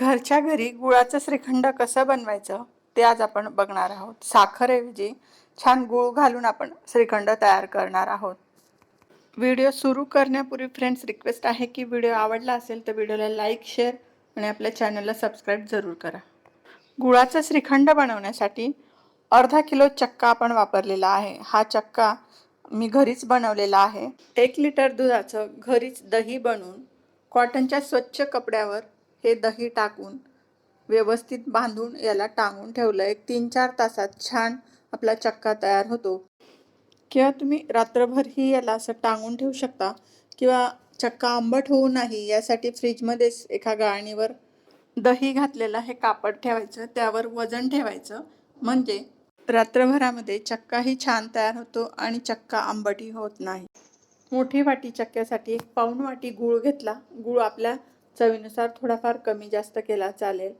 घरच्या घरी गुळाचं श्रीखंड कसं बनवायचं ते आज आपण बघणार आहोत. साखरऐवजी छान गुळ घालून आपण श्रीखंड तयार करणार आहोत. व्हिडिओ सुरू करण्यापूर्वी फ्रेंड्स रिक्वेस्ट आहे की व्हिडिओ आवडला असेल तर व्हिडिओला लाईक शेअर आणि आपल्या चॅनलला सबस्क्राईब जरूर करा. गुळाचं श्रीखंड बनवण्यासाठी अर्धा किलो चक्का आपण वापरलेला आहे. हा चक्का मी घरीच बनवलेला आहे. एक लिटर दुधाचं घरीच दही बनवून कॉटनच्या स्वच्छ कपड्यावर हे दही टाकून व्यवस्थित बांधून याला टांगून ठेवलं. एक तीन चार तासात छान आपला चक्का तयार होतो. किंवा तुम्ही रात्रभरही याला असं टांगून ठेवू शकता किंवा चक्का आंबट होऊ नाही यासाठी फ्रीजमध्येच एका गाळणीवर दही घातलेलं हे कापड ठेवायचं त्यावर वजन ठेवायचं. म्हणजे रात्रभरामध्ये चक्काही छान तयार होतो आणि चक्का आंबटही होत नाही. मोठी वाटी चक्क्यासाठी एक पाऊण वाटी गूळ घेतला. गूळ आपल्या चवीनुसार थोडाफार कमी जास्त केला चालेल.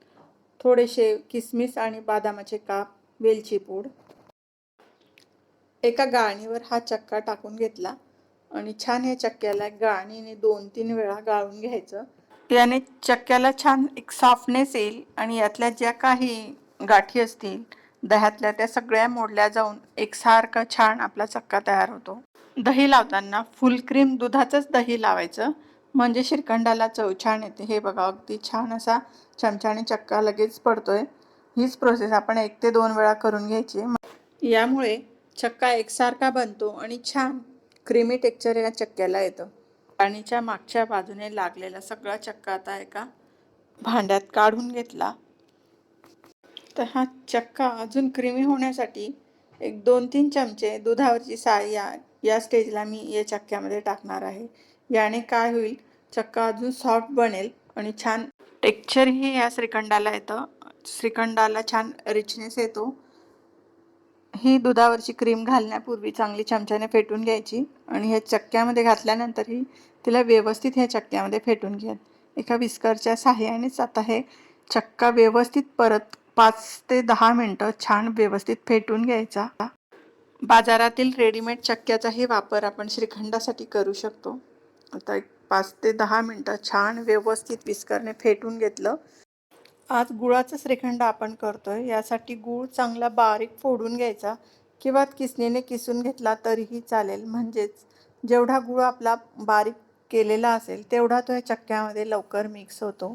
थोडेसे किसमिस आणि बदामाचे काप वेलची पूड. एका गाळणीवर हा चक्का टाकून घेतला आणि छान या चक्क्याला गाळणीने दोन तीन वेळा गाळून घ्यायचं. याने चक्क्याला छान एक सॉफ्टनेस येईल आणि यातल्या ज्या काही गाठी असतील दह्यातल्या त्या सगळ्या मोडल्या जाऊन एकसारखा छान आपला चक्का तयार होतो. दही लावताना फुल क्रीम दुधाचंच दही लावायचं. म्हणजे श्रीखंडाला चव छान येते. हे बघा अगदी छान असा चमच्याने चक्का लगेच पडतोय. हीच प्रोसेस आपण एक ते दोन वेळा करून घ्यायची यामुळे चक्का एकसारखा बनतो आणि छान क्रीमी टेक्चर या चक्क्याला येतं. पाणीच्या मागच्या बाजूने लागलेला सगळा चक्का आता एका भांड्यात काढून घेतला. तर हा चक्का अजून क्रीमी होण्यासाठी एक दोन तीन चमचे दुधावरची साय या या स्टेजला मी या चक्क्यामध्ये टाकणार आहे. याने काय होईल? चक्का अजून सॉफ्ट बनेल आणि छान टेक्चरही या श्रीखंडाला येतं. श्रीखंडाला छान रिचनेस येतो. ही दुधावरची क्रीम घालण्यापूर्वी चांगली चमच्याने फेटून घ्यायची आणि ह्या चक्क्यामध्ये घातल्यानंतरही तिला व्यवस्थित ह्या चक्क्यामध्ये फेटून घ्या. एका विस्करच्या साह्यानेच आता हे चक्का व्यवस्थित परत पाच ते दहा मिनटं छान व्यवस्थित फेटून घ्यायचा. बाजारातील रेडीमेड चक्क्याचाही वापर आपण श्रीखंडासाठी करू शकतो. आता एक पाच ते दहा मिनटं छान व्यवस्थित विस्करने फेटून घेतलं. आज गुळाचं श्रीखंड आपण करतो आहे यासाठी गूळ चांगला बारीक फोडून घ्यायचा. किंवा किसणीने किसून घेतला तरीही चालेल. म्हणजेच जेवढा गूळ आपला बारीक केलेला असेल तेवढा तो या चक्क्यामध्ये लवकर मिक्स होतो.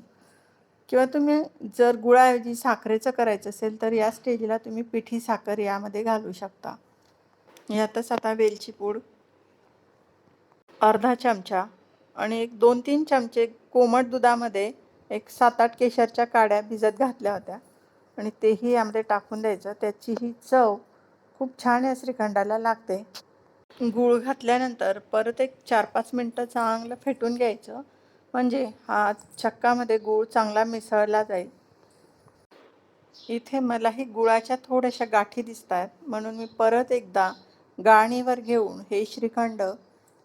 किंवा तुम्ही जर गुळाऐवजी साखरेचं करायचं असेल तर या स्टेजला तुम्ही पिठी साखर यामध्ये घालू शकता. यातच आता वेलची पूड अर्धा चमचा आणि एक दोन तीन चमचे कोमट दुधामध्ये एक सात आठ केशरच्या काड्या भिजत घातल्या होत्या. आणि तेही यामध्ये टाकून द्यायचं. त्याची ही चव खूप छान या श्रीखंडाला लागते. गूळ घातल्यानंतर परत एक चार पाच मिनटं चांगलं फेटून घ्यायचं. म्हणजे हा चक्कामध्ये गूळ चांगला मिसळला जाईल. इथे मलाही गुळाच्या थोड्याशा गाठी दिसत आहेत म्हणून मी परत एकदा गाळणीवर घेऊन हे श्रीखंड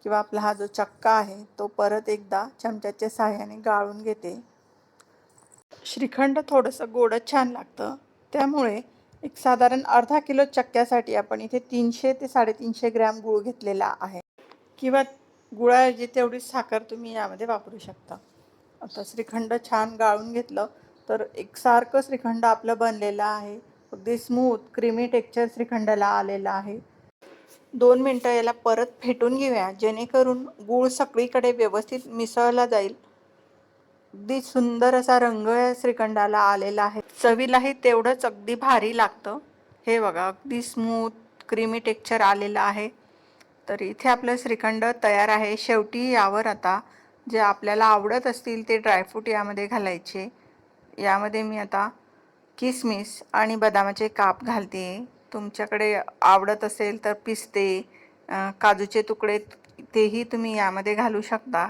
किंवा आपला हा जो चक्का आहे तो परत एकदा चमच्याच्या साह्याने गाळून घेते. श्रीखंड थोडंसं गोडच छान लागतं. त्यामुळे एक साधारण अर्धा किलो चक्क्यासाठी आपण इथे तीनशे ते साडेतीनशे ग्रॅम गूळ घेतलेला आहे. किंवा गुळाऐवजी तेवढी साखर तुम्ही यामध्ये वापरू शकता. आता श्रीखंड छान गाळून घेतलं तर एकसारखं श्रीखंड आपलं बनलेलं आहे. अगदी स्मूथ क्रीमी टेक्चर श्रीखंडाला आलेलं आहे. दोन मिनटं याला परत फेटून घेऊया. जेणेकरून गूळ सगळीकडे व्यवस्थित मिसळला जाईल. अगदी सुंदर असा रंग या श्रीखंडाला आलेला आहे. चवीलाही तेवढंच अगदी भारी लागतं. हे बघा अगदी स्मूथ क्रीमी टेक्चर आलेलं आहे. तर इथे आपलं श्रीखंड तयार आहे. शेवटी यावर आता जे आपल्याला आवडत असतील ते ड्रायफ्रूट यामध्ये घालायचे. यामध्ये मी आता किसमिस आणि बदामाचे काप घालते. तुमच्याकडे आवडत असेल तर पिस्ते काजूचे तुकडे तेही तुम्ही यामध्ये घालू शकता.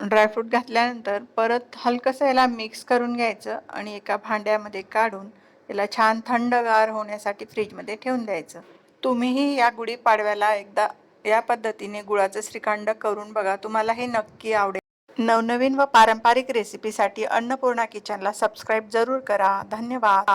ड्रायफ्रूट घातल्यानंतर परत हलकंसं याला मिक्स करून घ्यायचं आणि एका भांड्यामध्ये काढून याला छान थंडगार होण्यासाठी फ्रीजमध्ये ठेवून द्यायचं. तुम्हीही या गुढीपाडव्याला एकदा या पद्धतीने गुळाचं श्रीखंड करून बघा. तुम्हाला हे नक्की आवडेल. नवनवीन व पारंपरिक रेसिपीसाठी अन्नपूर्णा किचनला सबस्क्राईब जरूर करा. धन्यवाद.